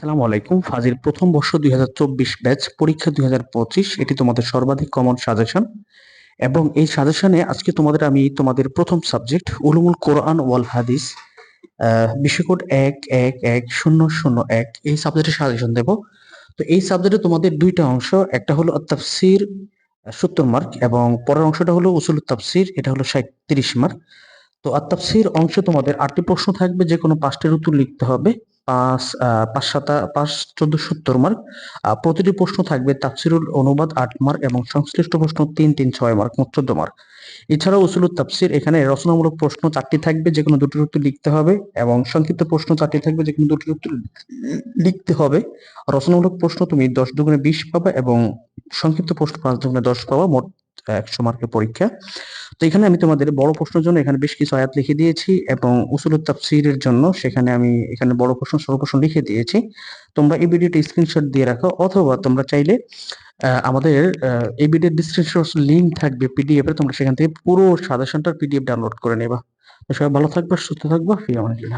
আসসালামু আলাইকুম। ফাজিল প্রথম বর্ষ দুই হাজার চব্বিশ ব্যাচ পরীক্ষা দুই হাজার পঁচিশ। এটি তোমাদের সর্বাধিক কমন সাজেশন এবং এই সাজেশনে আজকে তোমাদের আমি তোমাদের প্রথম সাবজেক্ট উলুমুল কোরআন ওয়াল হাদিস কোড এক এক এক, শূন্য শূন্য, এক, এই সাবজেক্টের সাজেশন দেব। তো এই সাবজেক্টে তোমাদের দুইটা অংশ, একটা হলো তাফসির সত্তর মার্ক এবং পরের অংশটা হলো উসুল তাফসির এটা হলো সাঁত্রিশ মার্ক তো আত্মাফসির অংশ তোমাদের আটটি প্রশ্ন থাকবে যে কোনো পাঁচটির উত্তর লিখতে হবে। পাঁচ পাঁচ সাতা, পাঁচ চোদ্দ সত্তর মার্ক প্রতিটি প্রশ্ন থাকবে তাফসিরুল অনুবাদ আট মার্ক এবং সংশ্লিষ্ট প্রশ্ন তিন তিন, ছয় মার্ক মোট চোদ্দ মার্ক এছাড়াও উসুলুত তাফসির, এখানে রচনামূলক প্রশ্ন চারটি থাকবে যে কোনো দুটির উত্তর লিখতে হবে এবং সংক্ষিপ্ত প্রশ্ন চারটি থাকবে যে কোনো দুটির উত্তর লিখতে হবে। রচনামূলক প্রশ্ন তুমি দশ দুগুণে বিশ পাবা এবং সংক্ষিপ্ত প্রশ্ন পাঁচ দুগুণে দশ পাবা, মোট একশো মার্কের পরীক্ষা। তো এখানে আমি তোমাদের বড় প্রশ্নের জন্য এখানে বেশ কিছু আয়াত লিখে দিয়েছি এবং উসুল তাফসিরের জন্য সেখানে আমি এখানে বড় প্রশ্ন ছোট প্রশ্ন লিখে দিয়েছি। তোমরা এই ভিডিওটি স্ক্রিনশট দিয়ে রাখো অথবা তোমরা চাইলে আমাদের এই ভিডিওর ডিসক্রিপশন লিঙ্ক থাকবে পিডিএফ এর, তোমরা সেখান থেকে পুরো সাজেশনটার পিডিএফ ডাউনলোড করে নেবা। সবাই ভালো থাকবে, সুস্থ থাকবা ফি আমাদের